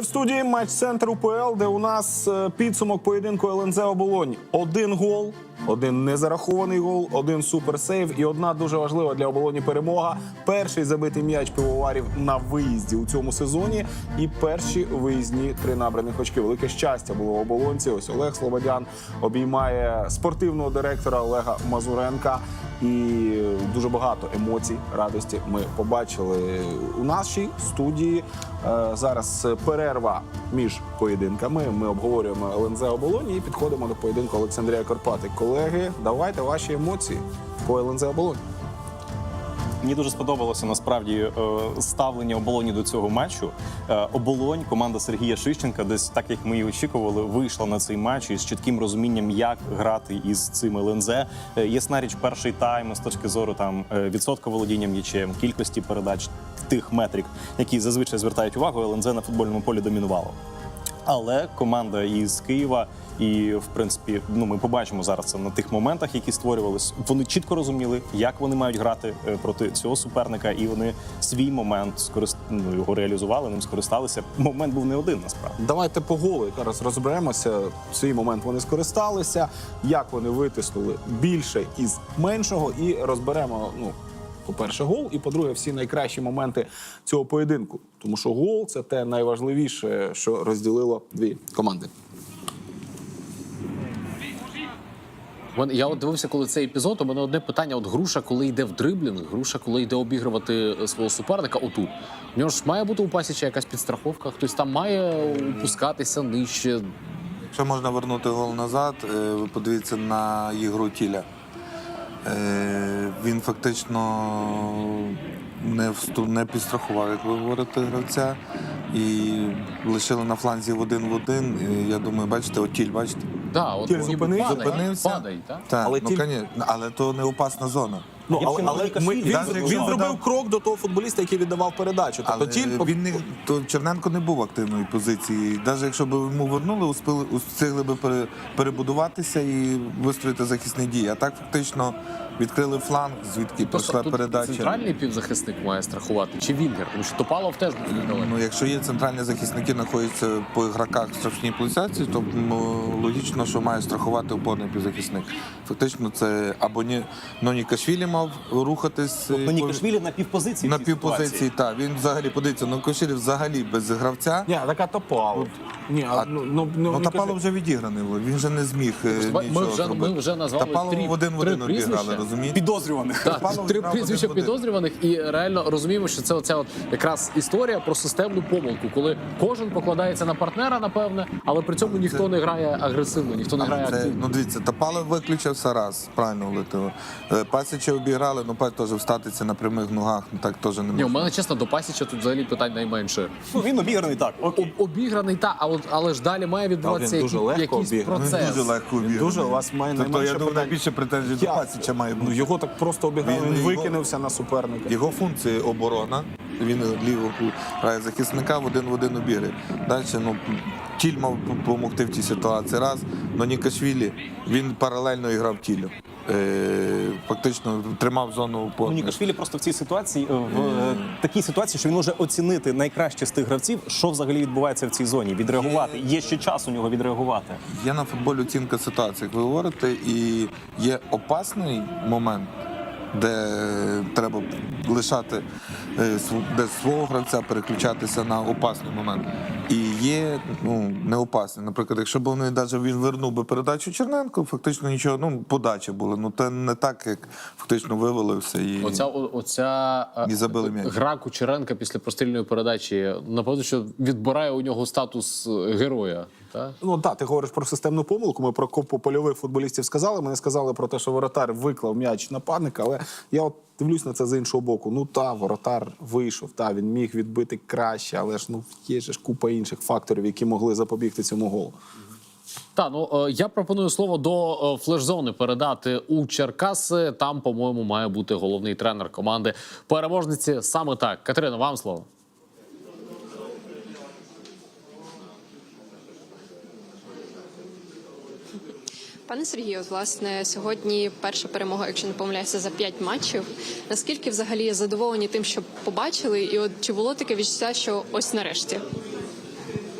В студії матч центр УПЛ, де у нас е, підсумок поєдинку ЛНЗ Оболонь. Один гол, один незарахований гол, один суперсейв і одна дуже важлива для оболоні перемога. Перший забитий м'яч пивоварів на виїзді у цьому сезоні. І перші виїзні три набраних очки. Велике щастя було у оболонці. Ось Олег Слободян обіймає спортивного директора Олега Мазуренка. І дуже багато емоцій, радості ми побачили у нашій студії. Е, Зараз перерва між поєдинками. Ми обговорюємо ЛНЗ Оболоні і підходимо до поєдинку Олександрія Карпати. Колеги, давайте ваші емоції по ЛНЗ Оболоні. Мені дуже сподобалося насправді е, ставлення оболоні до цього матчу. Е, Оболонь, команда Сергія Шищенка, десь так як ми і очікували, вийшла на цей матч із чітким розумінням, як грати із цим ЛНЗ. Е, Ясна річ, перший тайм з точки зору там відсотка володіння м'ячем, кількості передач тих метрик, які зазвичай звертають увагу, ЛНЗ на футбольному полі домінувало. Але команда із Києва, і в принципі, ну ми побачимо зараз це на тих моментах, які створювались. Вони чітко розуміли, як вони мають грати е, проти цього суперника, і вони свій момент скорист... ну, його реалізували, ним скористалися. Момент був не один насправді. Давайте по голу якраз розберемося. Свій момент вони скористалися, як вони витиснули більше із меншого, і розберемо. Ну, по-перше, гол, і по-друге, всі найкращі моменти цього поєдинку. Тому що гол це те найважливіше, що розділило дві команди. Я от дивився, коли цей епізод. У мене одне питання: от груша, коли йде в дриблінг, груша, коли йде обігрувати е, свого суперника, отут. У нього ж має бути у пасіча якась підстраховка, хтось там має опускатися нижче. Якщо можна вернути гол назад, е, ви подивіться на ігру тіля. Е, Він фактично не, всту- не підстрахував, як ви говорите, гравця. І лишили на фланзі в один в один. І Я думаю, бачите, от тіль, бачите? Да, от Тіль ніби зупинився, падає, зупинився. падає, так? Так, Але ну, тіль- конечно, але то не опасна зона. Ну, але, але ми, він, навіть він зробив крок до того футболіста, який віддавав передачу. Тобто Але тіль він не то Черненко не був активної позиції. Навіть якщо б йому вернули, успіли встигли би перебудуватися і вистроїти захисні дії. А так фактично відкрили фланг, звідки Просто пройшла тут передача. центральний півзахисник має страхувати, чи Вінгер, тому що Топалов теж буде недалеко. Ну, якщо є центральні захисники, знаходяться по ігроках в штрафній плейсації, то ну, логічно, що має страхувати опорний півзахисник. Фактично, це або ні Нонікашвілі мав рухатись. Тобто е, Нікашвілі на півпозиції. на в цій ситуації. півпозиції, так. Він взагалі подивіться, Нонікашвілі взагалі без гравця. Ні, така топала. Ні, а, А- ну, ну, ну, Ну, не вже відіграний, був, він вже не зміг е, Ми нічого вже- зробити. ми вже назвали Тапалов три- в один в три один обіграли, прізвища. розумієте? Підозрюваних. Так, Топалов три грав прізвища один-один. підозрюваних, і реально розуміємо, що це оця от якраз історія про системну помилку, коли кожен покладається на партнера, напевне, але при цьому ніхто не грає агресивно, ніхто не грає Але це, активно. ну дивіться, Тапалов виключився раз, правильно влетіло. Е, Пасіча обіграли, ну пас теж встатися на прямих ногах, ну так теж не Ні, у мене чесно до Пасіча тут взагалі питань найменше. Ну, він обіграний так. Окей. Об- обіграний та, а от але ж далі має відбуватися він дуже легко якийсь обіграний. Процес. дуже легко обіграний. дуже, у вас має Тобто, найменше я думаю, питань. найбільше претензій до Як? Пасіча має Ну бути. його так просто обіграли, Він- він, його- викинувся на суперника. Його функції оборона. Він ліво грає захисника в один в один обігри. Далі ну, тіль мав допомогти в цій ситуації. Раз, но Нікашвілі він паралельно грав тілю. Е, фактично тримав зону Ну, опору. Нікашвілі просто в цій ситуації е, в е, такій ситуації, що він може оцінити найкраще з тих гравців, що взагалі відбувається в цій зоні, відреагувати. Є ще час у нього відреагувати. Є на футболі оцінка ситуації, як ви говорите, і є опасний момент, де треба лишати е, свого гравця переключатися на опасний момент. І є ну, неопасний. Наприклад, якщо б вони навіть він вернув би передачу Черненко, фактично нічого, ну, подача була. Ну це не так, як фактично вивалився. І... Оця, оця е, І забили м'яч. гра Кучеренка після прострільної передачі, напевно, що відбирає у нього статус е, героя. Та? Ну так, ти говориш про системну помилку. Ми про польових футболістів сказали. Ми не сказали про те, що воротар виклав м'яч нападника, але я от дивлюсь на це з іншого боку. Ну та воротар вийшов, та він міг відбити краще, але ж ну є ж купа інших факторів, які могли запобігти цьому голу. Та ну е, я пропоную слово до е, флеш-зони передати у Черкаси. Там, по-моєму, має бути головний тренер команди переможниці. Саме так. Катерина, вам слово. Пане Сергію, власне, сьогодні перша перемога, якщо не помиляюся, за п'ять матчів. Наскільки взагалі задоволені тим, що побачили, і от чи було таке відчуття, що ось нарешті?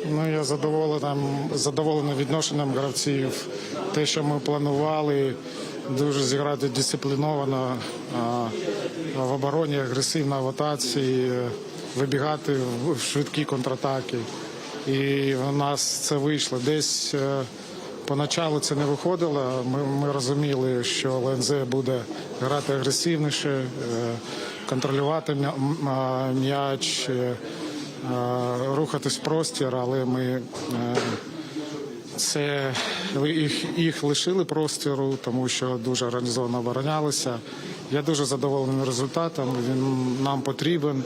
Ну, я задоволений, задоволений відношенням гравців. Те, що ми планували, дуже зіграти дисципліновано в обороні, агресивно в атаці, вибігати в швидкі контратаки. І у нас це вийшло. Десь е, поначалу це не виходило. Ми, ми розуміли, що ЛНЗ буде грати агресивніше, е, контролювати м'я- м'яч. е, рухатись в простір, але ми е, це їх, їх лишили простору, тому що дуже організовано оборонялися. Я дуже задоволений результатом. Він нам потрібен.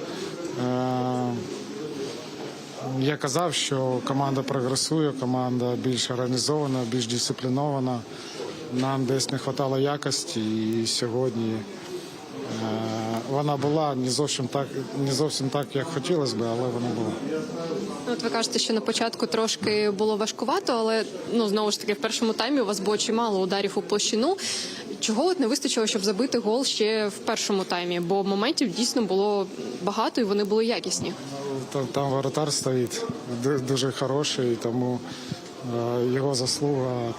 Я казав, що команда прогресує, команда більш організована, більш дисциплінована. Нам десь не вистачало якості, і сьогодні е, вона була не зовсім так, не зовсім так, як хотілося б, але вона була. Ну, От ви кажете, що на початку трошки було важкувато, але ну знову ж таки в першому таймі у вас було чимало ударів у площину. Чого от не вистачило, щоб забити гол ще в першому таймі? Бо моментів дійсно було багато і вони були якісні. Там, там воротар стоїть дуже хороший, тому е, його заслуга,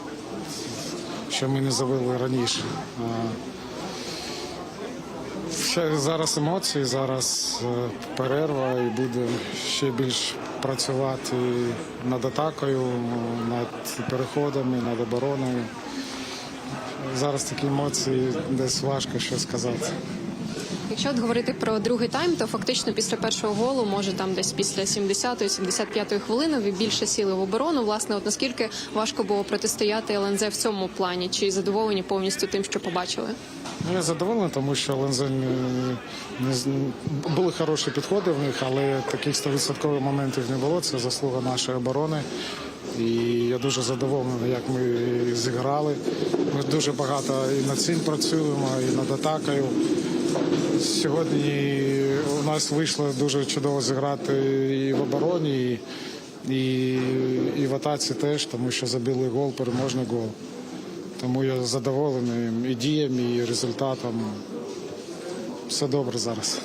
що ми не забили раніше. Е, ще зараз емоції, зараз е, перерва і будемо ще більш працювати над атакою, над переходами, над обороною. Зараз такі емоції, десь важко що сказати. Якщо от говорити про другий тайм, то фактично після першого голу, може там десь після 70-ї, 75-ї хвилини, ви більше сіли в оборону. Власне, от наскільки важко було протистояти ЛНЗ в цьому плані? Чи задоволені повністю тим, що побачили? Ну, Я задоволений, тому що Лензе не, не були хороші підходи в них, але таких 100% моментів не було. Це заслуга нашої оборони. І я дуже задоволений, як ми зіграли. Ми дуже багато і над цим працюємо, і над атакою. Сьогодні у нас вийшло дуже чудово зіграти і в обороні, і, і, в атаці теж, тому що забили гол, переможний гол. Тому я задоволений і діями, і результатом. Все добре зараз.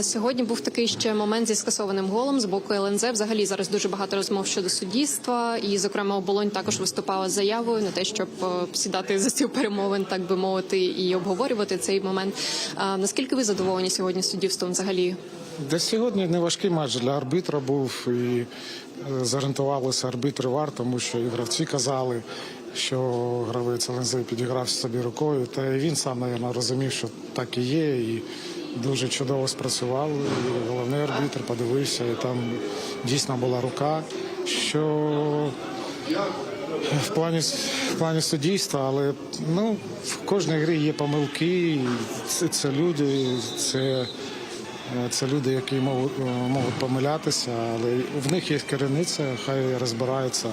Сьогодні був такий ще момент зі скасованим голом з боку ЛНЗ. Взагалі зараз дуже багато розмов щодо суддівства, і зокрема оболонь також виступала з заявою на те, щоб е, сідати за стіл перемовин, так би мовити, і обговорювати цей момент. Наскільки ви задоволені сьогодні суддівством взагалі? Де сьогодні не важкий матч для арбітра був і е, зорієнтувалися арбітри вар, тому що і гравці казали, що гравець ЛНЗ підіграв собі рукою. Та і він сам, мабуть, розумів, що так і є. І дуже чудово спрацював. І головний арбітр подивився, і там дійсно була рука. Що в плані, в плані суддівства, але ну, в кожній грі є помилки, це, це люди, це, е, це люди, які можуть, е, можуть помилятися, але в них є керівниця, хай розбираються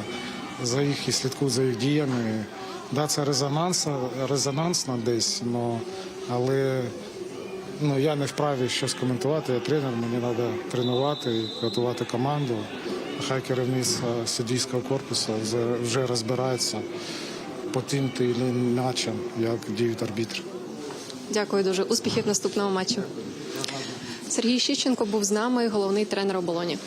за їх і слідкують за їх діями. Да, це резонанс, резонансно десь, але ну, я не вправі щось коментувати, я тренер, мені треба тренувати, і готувати команду. Хай керівництво суддійського корпусу вже, розбирається по тим та іншим матчам, як діють арбітри. Дякую дуже. Успіхів наступного матчу. Сергій Щищенко був з нами, головний тренер оболоні.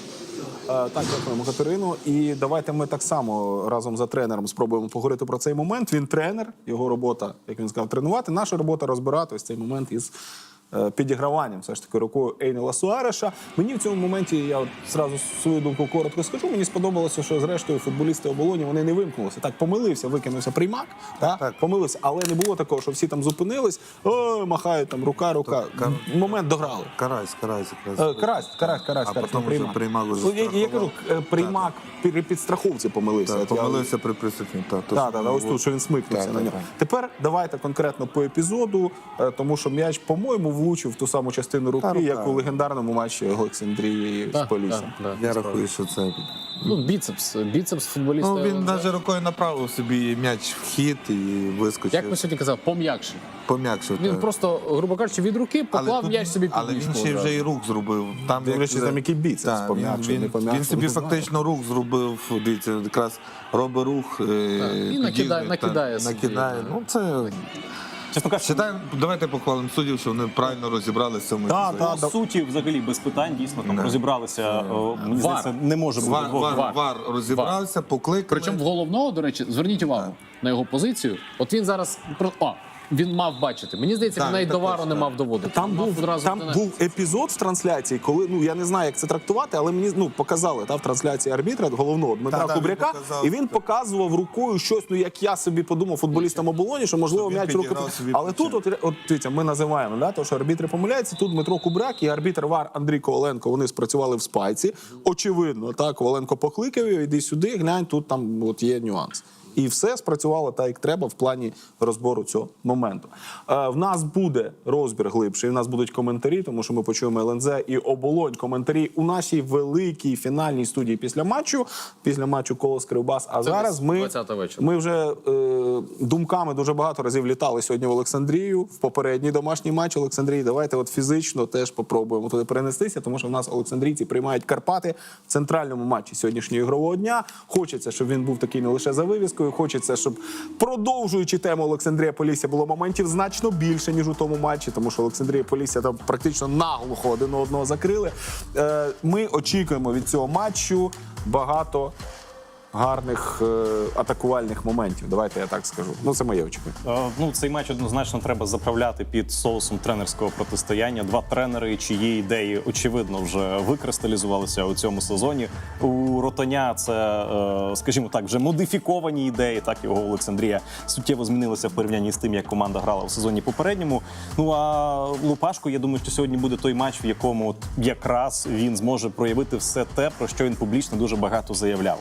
Е, Так, дякуємо Катерину. І давайте ми так само разом за тренером спробуємо поговорити про цей момент. Він тренер, його робота, як він сказав, тренувати. Наша робота розбирати ось цей момент із е, підіграванням, все ж таки, рукою Ейнела Суареша. Мені в цьому моменті я от зразу свою думку коротко скажу. Мені сподобалося, що зрештою футболісти оболоні вони не вимкнулися. Так, помилився, викинувся приймак, так, Так. помилився, але не було такого, що всі там зупинились, о, махають там рука, рука. Так, Момент дограли. Карась, карась якраз. Е, Карась, карась, карась, А карась, потім вже приймак уже Ну, я, я кажу, е, приймак при підстраховці помилився. Так, От я- помилився при присутні. Так, Так, так, ось тут, що він смикнувся Так, на нього. так. Тепер давайте конкретно по епізоду, е, тому що м'яч, по-моєму, влучив в ту саму частину руки, рука. як у легендарному матчі Олександрії з Так, так, так. Я рахую, що це. Ну, біцепс, біцепс футболіста. Ну, він навіть рукою направив собі м'яч в хід і вискочив. Як ми сьогодні казали, пом'якше. Пом'якшив. Він так. просто, грубо кажучи, від руки поклав тут- м'яч собі під але він ще вже і рук зробив. Там, Дивлячись, як- там який біцепс, Так, пом'якшив, він, не він, пом'якшив, він собі фактично рух зробив. Дивіться, якраз робить рух. е, і накидає- накидає накидає. Ну, це Чесно кажучи, Читаємо, давайте похвалимо суддів, що вони правильно розібралися в цьому Та, епізоді. та, по суті, взагалі без питань дійсно там розібралися. о, Мені Вар. здається, не може бути Вар, двох. вар, вар розібрався, покликали. Причому в головного, до речі, зверніть увагу на його позицію. От він зараз про о, він мав бачити. Мені здається, Так, він навіть так, не так. мав доводити. Там Мав був одразу там був епізод в трансляції, коли ну я не знаю, як це трактувати, але мені ну показали та в трансляції арбітра головного Дмитра Та, та, він Кубряка, показав. і він показував рукою щось. Ну як я собі подумав футболістам оболоні, що можливо Щоб він м'яч руки. підіграв собі Але тут, от, от дивіться, ми називаємо да, то, що арбітри помиляються. Тут Дмитро Кубряк і арбітр Вар Андрій Коваленко. Вони спрацювали в спайці. Очевидно, так Коваленко покликав його, іди сюди, глянь, тут там от є нюанс. І все спрацювало так, як треба в плані розбору цього моменту. Е, в нас буде розбір глибший. В нас будуть коментарі, тому що ми почуємо ЛНЗ і оболонь. Коментарі у нашій великій фінальній студії після матчу. Після матчу Колос Кривбас. А Це зараз ми, ми вже е, думками дуже багато разів літали сьогодні в Олександрію в попередній домашній матч Олександрії. Давайте от фізично теж попробуємо туди перенестися, тому що в нас олександрійці приймають Карпати в центральному матчі сьогоднішнього ігрового дня. Хочеться, щоб він був такий не лише за вивіскою. Хочеться, щоб продовжуючи тему Олександрія Полісся було моментів значно більше ніж у тому матчі, тому що Олександрія Полісся там практично наглухо один одного закрили. Е, ми очікуємо від цього матчу багато гарних е, атакувальних моментів. Давайте я так скажу. Ну це моє очікування. Е, Ну, цей матч однозначно треба заправляти під соусом тренерського протистояння. Два тренери, чиї ідеї очевидно вже викристалізувалися у цьому сезоні. У Ротаня це, е, скажімо так, вже модифіковані ідеї. Так його Олександрія суттєво змінилася в порівнянні з тим, як команда грала у сезоні попередньому. Ну а Лупашко, я думаю, що сьогодні буде той матч, в якому якраз він зможе проявити все те, про що він публічно дуже багато заявляв.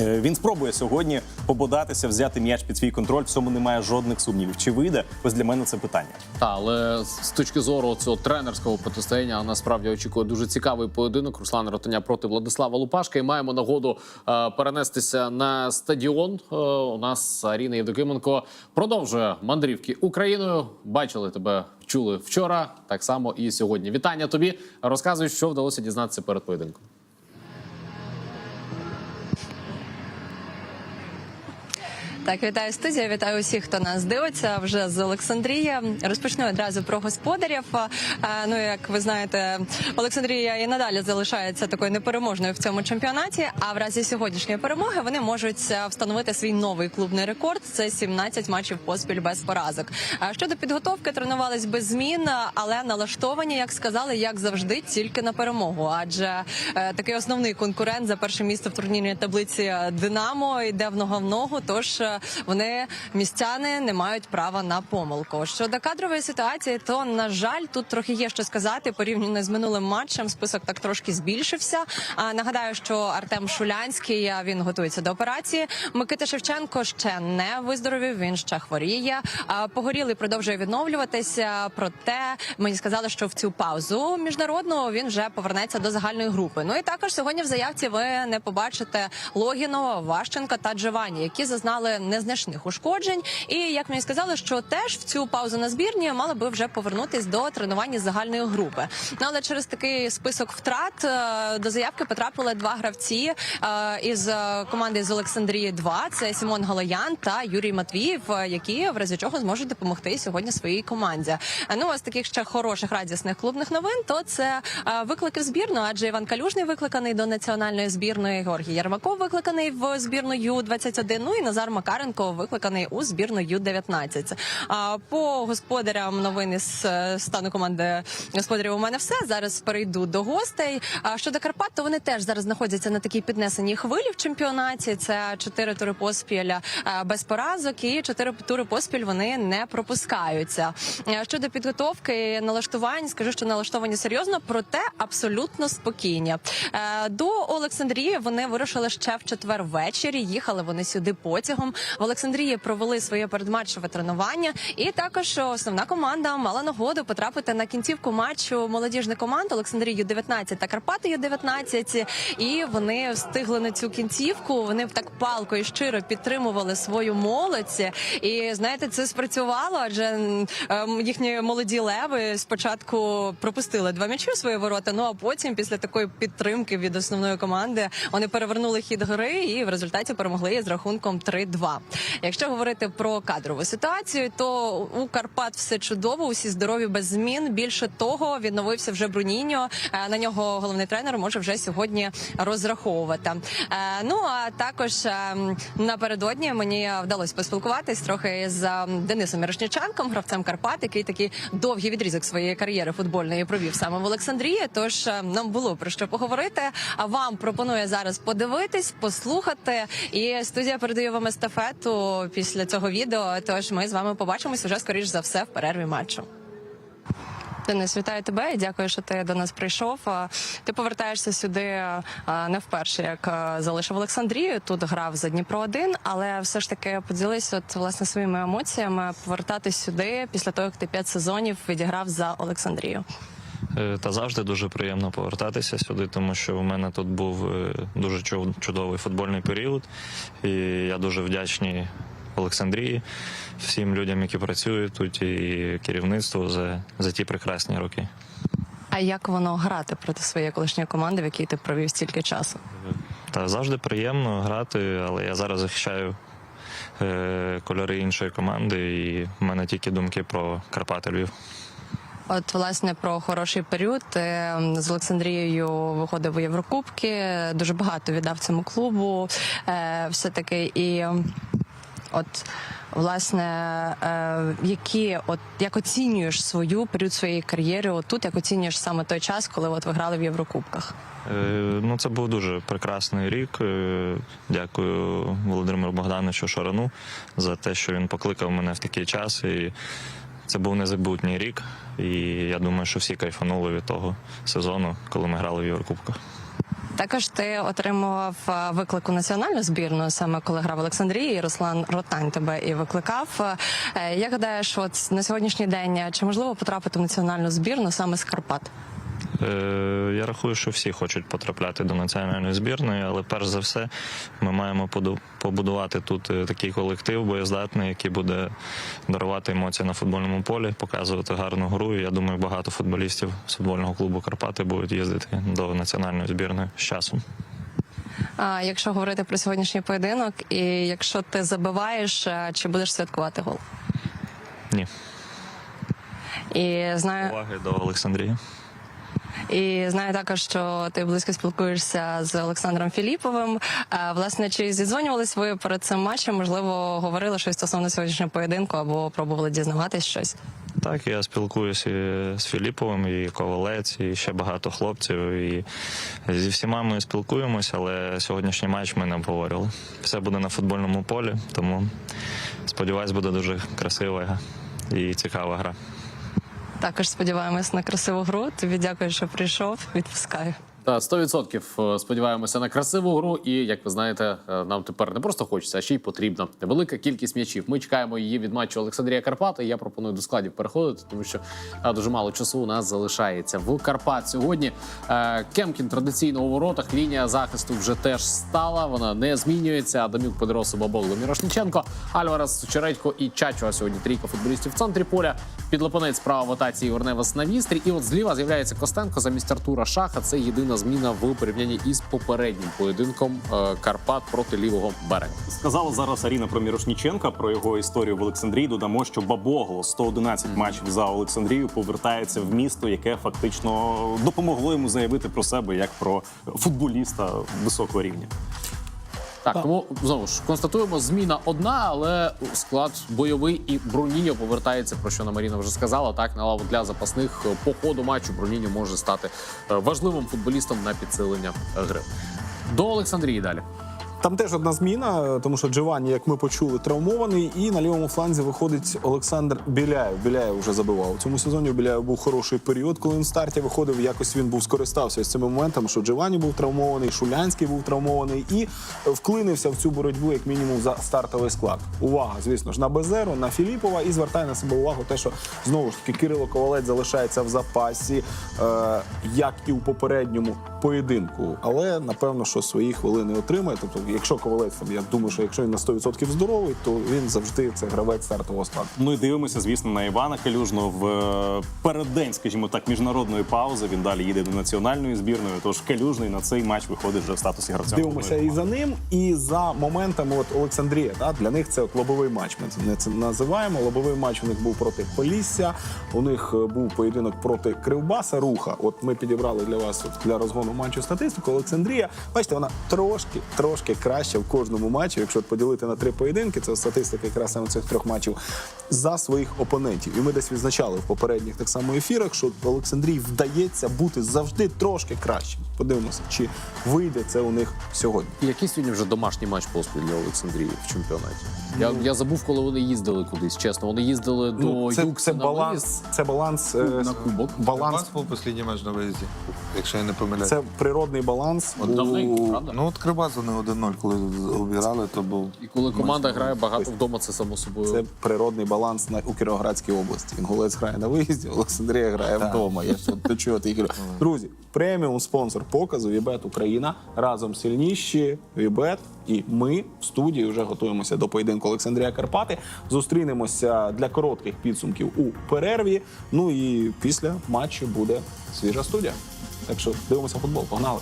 Е, Він спробує сьогодні пободатися, взяти м'яч під свій контроль. В цьому немає жодних сумнівів. Чи вийде? Ось для мене це питання. Та, але з точки зору цього тренерського протистояння насправді очікує дуже цікавий поєдинок. Руслан Ротаня проти Владислава Лупашка. І маємо нагоду е, перенестися на стадіон. Е, у нас Аріна Євдокименко продовжує мандрівки Україною. Бачили тебе, чули вчора. Так само і сьогодні. Вітання тобі. Розказуй, що вдалося дізнатися перед поєдинком. Так, вітаю студія. Вітаю усіх, хто нас дивиться вже з Олександрії. Розпочну одразу про господарів. Ну як ви знаєте, Олександрія і надалі залишається такою непереможною в цьому чемпіонаті. А в разі сьогоднішньої перемоги вони можуть е, встановити свій новий клубний рекорд. Це 17 матчів поспіль без поразок. Щодо підготовки, тренувались без змін, але налаштовані, як сказали, як завжди, тільки на перемогу. Адже е, такий основний конкурент за перше місце в турнірній таблиці Динамо йде в нога в ногу. Тож е, вони містяни не мають права на помилку. Щодо кадрової ситуації, то на жаль, тут трохи є що сказати порівняно з минулим матчем. Список так трошки збільшився. А нагадаю, що Артем Шулянський він готується до операції. Микита Шевченко ще не виздоровів. Він ще хворіє. А, Погорілий продовжує відновлюватися. Проте мені сказали, що в цю паузу міжнародну він вже повернеться до загальної групи. Ну і також сьогодні в заявці ви не побачите Логінова, Ващенка та Джовані, які зазнали незначних ушкоджень. І як мені сказали, що теж в цю паузу на збірні мали би вже повернутись до тренування загальної групи. Ну але через такий список втрат е, до заявки потрапили два гравці е, із команди з Олександрії. 2 це Сімон Галоян та Юрій Матвіїв, е, які в разі чого зможуть допомогти сьогодні своїй команді. Ну з таких ще хороших радісних клубних новин, то це виклики в збірну, адже Іван Калюжний викликаний до національної збірної. Георгій Ярмаков викликаний в збірну Ю-21, Ну і Назар Макаренко викликаний у збірну Ю-19. А по господарям новини з е, стану команди господарів у мене все. Зараз перейду до гостей. А щодо Карпат, то вони теж зараз знаходяться на такій піднесеній хвилі в чемпіонаті. Це чотири тури поспіль е, без поразок, і чотири тури поспіль вони не пропускаються. Е, Щодо підготовки налаштувань, скажу, що налаштовані серйозно, проте абсолютно спокійні. До Олександрії вони вирушили ще в четвер ввечері. Їхали вони сюди потягом. В Олександрії провели своє передматчеве тренування, і також основна команда мала нагоду потрапити на кінцівку матчу молодіжних команд Олександрії Ю-19 та Карпати Ю-19. І вони встигли на цю кінцівку. Вони так палко і щиро підтримували свою молодь. І знаєте, це спрацювало, адже ем, їхні молоді леви спочатку пропустили два м'ячі у свої ворота. Ну а потім, після такої підтримки від основної команди, вони перевернули хід гри і в результаті перемогли з рахунком 3-2. 2. Якщо говорити про кадрову ситуацію, то у Карпат все чудово, усі здорові без змін. Більше того, відновився вже Бруніньо. Е, На нього головний тренер може вже сьогодні розраховувати. Е, Ну а також е, напередодні мені вдалося поспілкуватись трохи з е, Денисом Мірошниченком, гравцем Карпат, який такий довгий відрізок своєї кар'єри футбольної провів саме в Олександрії. Тож е, нам було про що поговорити. А вам пропоную зараз подивитись, послухати. І студія передає вам естафету після цього відео. Тож ми з вами побачимось уже скоріш за все в перерві матчу. Денис, вітаю тебе і дякую, що ти до нас прийшов. Ти повертаєшся сюди не вперше, як залишив Олександрію. Тут грав за Дніпро 1 але все ж таки поділись от власне своїми емоціями повертатись сюди після того, як ти п'ять сезонів відіграв за Олександрію. Е, Та завжди дуже приємно повертатися сюди, тому що у мене тут був е, дуже чудовий футбольний період, і я дуже вдячний Олександрії, всім людям, які працюють тут, і керівництву за, за ті прекрасні роки. А як воно грати проти своєї колишньої команди, в якій ти провів стільки часу? Та завжди приємно грати, але я зараз захищаю е, кольори іншої команди, і в мене тільки думки про Карпати Львів. От власне про хороший період з Олександрією виходив у Єврокубки. Дуже багато віддав цьому клубу. Е, все таки і от. Власне, е, які от як оцінюєш свою період своєї кар'єри? Отут як оцінюєш саме той час, коли от ви грали в Єврокубках? Е, Ну, це був дуже прекрасний рік. Е, Дякую Володимиру Богдановичу Шарану за те, що він покликав мене в такий час. І це був незабутній рік. І я думаю, що всі кайфанули від того сезону, коли ми грали в Єврокубках. Також ти отримував е, виклик у національну збірну, саме коли грав Олександрії. і Руслан Ротань тебе і викликав. Е, Як гадаєш, от на сьогоднішній день чи можливо потрапити в національну збірну саме з Карпат? Е, Я рахую, що всі хочуть потрапляти до національної збірної, але перш за все ми маємо побудувати тут е, такий колектив боєздатний, який буде дарувати емоції на футбольному полі, показувати гарну гру. І я думаю, багато футболістів з футбольного клубу Карпати будуть їздити до національної збірної з часом. А якщо говорити про сьогоднішній поєдинок, і якщо ти забиваєш, е, чи будеш святкувати гол? Ні, І знаю, уваги до Олександрії. І знаю також, що ти близько спілкуєшся з Олександром Філіповим. Власне, чи зідзвонювались ви перед цим матчем? Можливо, говорили щось стосовно сьогоднішнього поєдинку або пробували дізнаватись щось? Так, я спілкуюся з Філіповим, і Ковалець, і ще багато хлопців. І зі всіма ми спілкуємося, але сьогоднішній матч ми не обговорювали. Все буде на футбольному полі, тому сподіваюсь, буде дуже красива і цікава гра. Також сподіваємось на красиву гру. Тобі дякую, що прийшов. Відпускаю. Та 100% сподіваємося на красиву гру. І як ви знаєте, е, нам тепер не просто хочеться, а ще й потрібна велика кількість м'ячів. Ми чекаємо її від матчу Олександрія Карпати. Я пропоную до складів переходити, тому що е, дуже мало часу у нас залишається в Карпат. Сьогодні е, Кемкін традиційно у воротах. Лінія захисту вже теж стала. Вона не змінюється. Адамюк Педросу Бабогло Мірошниченко, Альварес Чередько і Чачо. Сьогодні трійка футболістів в центрі поля. Підлопанець справа в атаці Орневас на вістрі. І от зліва з'являється Костенко замість Артура Шаха. Це єдина зміна в порівнянні із попереднім поєдинком е, Карпат проти лівого берега. Сказала зараз Аріна про Мірошніченка, про його історію в Олександрії. Додамо, що Бабогло 111 матчів за Олександрію повертається в місто, яке фактично допомогло йому заявити про себе як про футболіста високого рівня. Так, тому знову ж констатуємо, зміна одна, але склад бойовий і Бруніньо повертається, про що на Маріна вже сказала. Так, на лаву для запасних по ходу матчу Бруніньо може стати е, важливим футболістом на підсилення гри. До Олександрії далі. Там теж одна зміна, тому що Джованні, як ми почули, травмований, і на лівому фланзі виходить Олександр Біляєв. Біляєв вже забивав. У цьому сезоні у Біляєв був хороший період, коли він в старті виходив. Якось він був скористався з цими моментами, що Джованні був травмований, Шулянський був травмований і вклинився в цю боротьбу, як мінімум, за стартовий склад. Увага, звісно ж, на Безеру, на Філіпова і звертає на себе увагу те, що знову ж таки Кирило Ковалець залишається в запасі, е, як і у попередньому поєдинку. Але напевно, що свої хвилини отримає. Тобто якщо ковалець там, я думаю, що якщо він на 100% здоровий, то він завжди це гравець стартового складу. Ну і дивимося, звісно, на Івана Калюжного в е, переддень, скажімо так, міжнародної паузи. Він далі їде до національної збірної. Тож Калюжний на цей матч виходить вже в статусі гравця. Дивимося і за ним, і за моментами от Олександрія. Да? Для них це от лобовий матч. Ми це- не це називаємо. Лобовий матч у них був проти Полісся. У них е, був поєдинок проти Кривбаса. Руха. От ми підібрали для вас от, для розгону матчу статистику. Олександрія, бачите, вона трошки, трошки краще в кожному матчі. Якщо поділити на три поєдинки, це статистика якраз саме цих трьох матчів за своїх опонентів. І ми десь відзначали в попередніх так само ефірах, що Олександрії вдається бути завжди трошки кращим. Подивимося, чи вийде це у них сьогодні. І Який сьогодні вже домашній матч поспіль для Олександрії в чемпіонаті? Я, я забув, коли вони їздили кудись. Чесно, вони їздили до Ну, це, Юкса це на баланс. виїзд. Це баланс. е, на кубок. Баланс. був останній матч на виїзді, якщо я не помиляюсь. Це природний баланс. От у- давненько, правда? Ну от Кривбас вони 1-0, коли обіграли, то був. І коли команда грає багато вдома, це само собою. Це природний баланс на у Кіровоградській області. Інгулець грає на виїзді, Олександрія грає вдома. Я до чого ти кажу. Друзі, преміум спонсор показу Вібет Україна разом сильніші Вібет. І ми в студії вже готуємося до поєдинку Олександрія Карпати. Зустрінемося для коротких підсумків у перерві. Ну і після матчу буде свіжа студія. Так що дивимося футбол. Погнали.